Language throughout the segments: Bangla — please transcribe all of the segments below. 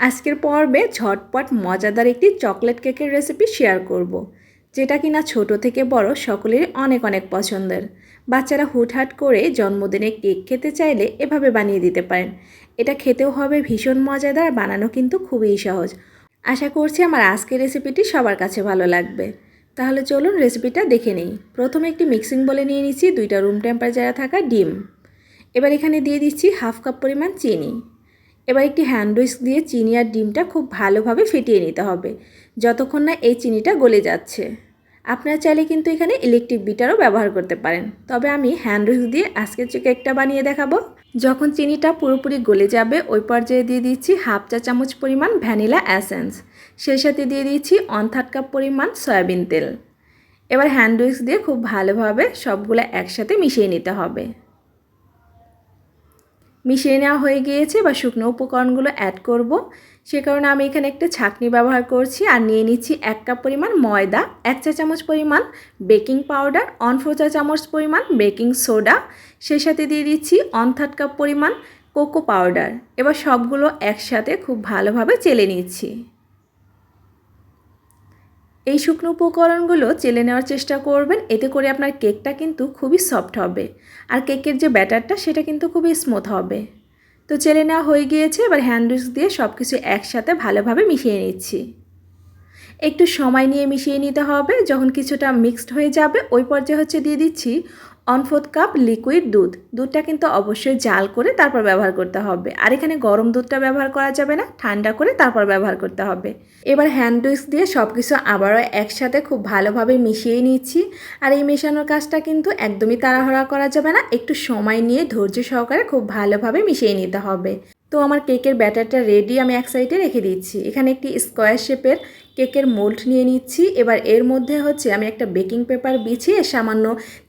আজকের পর্বে ঝটপট মজাদার একটি চকলেট কেকের রেসিপি শেয়ার করব। যেটা কিনা ছোট থেকে বড় সকলেরই অনেক অনেক পছন্দের। বাচ্চারা হুটহাট করে জন্মদিনে কেক খেতে চাইলে এভাবে বানিয়ে দিতে পারেন। এটা খেতেও হবে ভীষণ মজাদার, বানানো কিন্তু খুবই সহজ। আশা করছি আমার আজকের রেসিপিটি সবার কাছে ভালো লাগবে। তাহলে চলুন রেসিপিটা দেখে নিই। প্রথমে একটি মিক্সিং বলে নিয়ে নিচ্ছি দুইটা রুম টেম্পারেচারে থাকা ডিম। এবার এখানে দিয়ে দিচ্ছি হাফ কাপ পরিমাণ চিনি। এবার একটি হ্যান্ড উইস্ক দিয়ে চিনি আর ডিমটা খুব ভালোভাবে ফেটিয়ে নিতে হবে, যতক্ষণ না এই চিনিটা গলে যাচ্ছে। আপনারা চাইলে কিন্তু এখানে ইলেকট্রিক বিটারও ব্যবহার করতে পারেন। তবে আমি হ্যান্ড উইস্ক দিয়ে আজকের কেকটা বানিয়ে দেখাবো। যখন চিনিটা পুরোপুরি গলে যাবে, ওই পর্যায়ে দিয়ে দিচ্ছি হাফ চা চামচ পরিমাণ ভ্যানিলা অ্যাসেন্স সেই সাথে দিয়ে দিচ্ছি ওয়ান থার্ড কাপ পরিমাণ সয়াবিন তেল। এবার হ্যান্ড উইক্স দিয়ে খুব ভালোভাবে সবগুলো একসাথে মিশিয়ে নিতে হবে। মিশিয়ে নেওয়া হয়ে গিয়েছে বা শুকনো উপকরণগুলো অ্যাড করব। সে কারণে আমি এখানে একটা ছাঁকনি ব্যবহার করছি আর নিয়ে নিচ্ছি এক কাপ পরিমাণ ময়দা, এক চা চামচ পরিমাণ বেকিং পাউডার অন ফোর চা চামচ পরিমাণ বেকিং সোডা সেই সাথে দিয়ে দিচ্ছি অন থার্ড কাপ পরিমাণ কোকো পাউডার এবার সবগুলো একসাথে খুব ভালোভাবে চেলে নিচ্ছি। এই শুকনো উপকরণগুলো চেলে নেওয়ার চেষ্টা করবেন, এতে করে আপনার কেকটা কিন্তু খুবই সফট হবে। আর কেকের যে ব্যাটারটা, সেটা কিন্তু খুবই স্মুথ হবে। তো চেলে নেওয়া হয়ে গিয়েছে, এবার হ্যান্ড দিয়ে সব কিছু একসাথে ভালোভাবে মিশিয়ে নিচ্ছি। একটু সময় নিয়ে মিশিয়ে নিতে হবে, যখন কিছুটা মিক্সড হয়ে যাবে, ওই পর্যায়ে হচ্ছে দিয়ে দিচ্ছি অন ফোর্থ কাপ, লিকুইড দুধ। দুধটা কিন্তু অবশ্যই জাল করে তারপর ব্যবহার করতে হবে। আর এখানে গরম দুধটা ব্যবহার করা যাবে না, ঠান্ডা করে তারপর ব্যবহার করতে হবে। এবার হ্যান্ড উইক্স দিয়ে সব কিছু আবারও একসাথে খুব ভালোভাবে মিশিয়ে নিচ্ছি। আর এই মেশানোর কাজটা কিন্তু একদমই তাড়াহড়া করা যাবে না, একটু সময় নিয়ে ধৈর্য সহকারে খুব ভালোভাবে মিশিয়ে নিতে হবে। তো আমার কেকের ব্যাটারটা রেডি আমি এক সাইডে রেখে দিচ্ছি। এখানে একটি স্কোয়ার শেপের কেকের মোল্ড নিয়ে নিচ্ছি। এবার এর মধ্যে হচ্ছে আমি একটা বেকিং পেপার বিছিয়ে সামান্য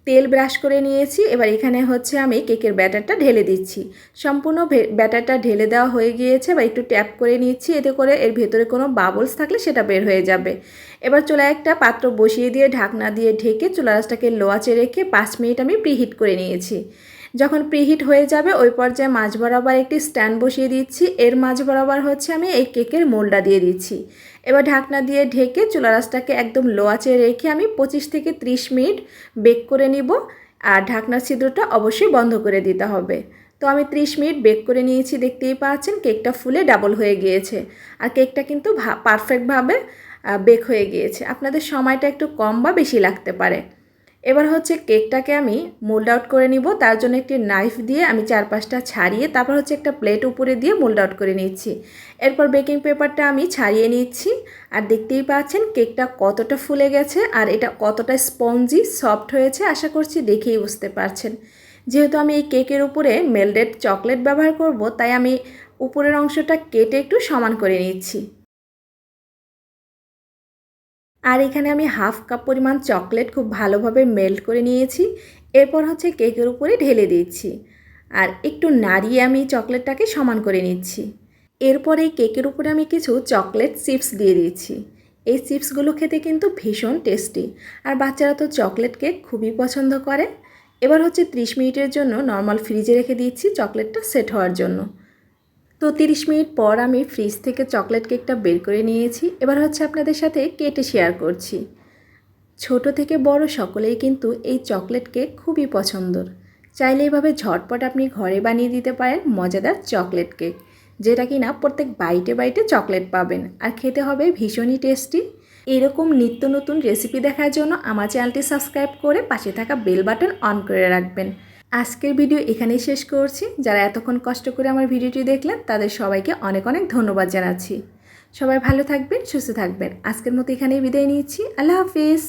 তেল ব্রাশ করে নিয়েছি। এবার এখানে হচ্ছে আমি কেকের ব্যাটারটা ঢেলে দিচ্ছি। সম্পূর্ণ ব্যাটারটা ঢেলে দেওয়া হয়ে গিয়েছে বা একটু ট্যাপ করে নিচ্ছি। এতে করে এর ভেতরে কোনো বাবলস থাকলে সেটা বের হয়ে যাবে। এবার চুলায় একটা পাত্র বসিয়ে দিয়ে ঢাকনা দিয়ে ঢেকে চুলা রাসটাকে লোয়াচে রেখে পাঁচ মিনিট আমি প্রিহিট করে নিয়েছি। যখন প্রিহিট হয়ে যাবে, ওই পর্যায়ে মাছ বরাবর একটি স্ট্যান্ড বসিয়ে দিচ্ছি। এর মাছ বরাবর হচ্ছে আমি এই কেকের মোলটা দিয়ে দিচ্ছি। এবার ঢাকনা দিয়ে ঢেকে চুলা রাসটাকে একদম লো আঁচে রেখে আমি পঁচিশ থেকে ত্রিশ মিনিট বেক করে নিব। আর ঢাকনার ছিদ্রটা অবশ্যই বন্ধ করে দিতে হবে। তো আমি ত্রিশ মিনিট বেক করে নিয়েছি, দেখতেই পাচ্ছেন কেকটা ফুলে ডাবল হয়ে গিয়েছে। আর কেকটা কিন্তু পারফেক্টভাবে বেক হয়ে গিয়েছে। আপনাদের সময়টা একটু কম বা বেশি লাগতে পারে। এবার হচ্ছে কেকটাকে আমি মোল্ড আউট করে নিব। তার জন্য একটি নাইফ দিয়ে আমি চারপাশটা ছাড়িয়ে তারপর হচ্ছে একটা প্লেট উপরে দিয়ে মোল্ড আউট করে নিচ্ছি। এরপর বেকিং পেপারটা আমি ছাড়িয়ে নিচ্ছি। আর দেখতেই পাচ্ছেন কেকটা কতটা ফুলে গেছে আর এটা কতটা স্পঞ্জি, সফট হয়েছে আশা করছি দেখেই বুঝতে পারছেন। যেহেতু আমি এই কেকের উপরে মেল্ডেড চকলেট ব্যবহার করব, তাই আমি উপরের অংশটা কেটে একটু সমান করে নিচ্ছি। আর এখানে আমি হাফ কাপ পরিমাণ চকলেট খুব ভালোভাবে মেল্ট করে নিয়েছি। এরপর হচ্ছে কেকের উপরে ঢেলে দিচ্ছি আর একটু নাড়িয়ে আমি চকলেটটাকে সমান করে নিচ্ছি। এরপর এই কেকের উপরে আমি কিছু চকলেট চিপস দিয়ে দিয়েছি। এই চিপসগুলো খেতে কিন্তু ভীষণ টেস্টি। আর বাচ্চারা তো চকলেট কেক খুবই পছন্দ করে। এবার হচ্ছে ত্রিশ মিনিটের জন্য নর্মাল ফ্রিজে রেখে দিচ্ছি চকলেটটা সেট হওয়ার জন্য। তো তিরিশ মিনিট পর আমি ফ্রিজ থেকে চকলেট কেকটা বের করে নিয়েছি। এবার হচ্ছে আপনাদের সাথে কেটে শেয়ার করছি। ছোট থেকে বড় সকলেই কিন্তু এই চকলেট কেক খুবই পছন্দর। চাইলে এভাবে ঝটপট আপনি ঘরে বানিয়ে দিতে পারেন মজাদার চকলেট কেক, যেটা কি না প্রত্যেক বাইটে বাইটে চকলেট পাবেন। আর খেতে হবে ভীষণই টেস্টি। এরকম নিত্য নতুন রেসিপি দেখার জন্য আমার চ্যানেলটি সাবস্ক্রাইব করে পাশে থাকা বেল বাটন অন করে রাখবেন। আজকের ভিডিও এখানেই শেষ করছি। যারা এতক্ষণ কষ্ট করে আমার ভিডিওটি দেখলেন, তাদের সবাইকে অনেক অনেক ধন্যবাদ জানাচ্ছি। সবাই ভালো থাকবেন, সুস্থ থাকবেন। আজকের মতো এখানেই বিদায় নিচ্ছি। আল্লাহ হাফিজ।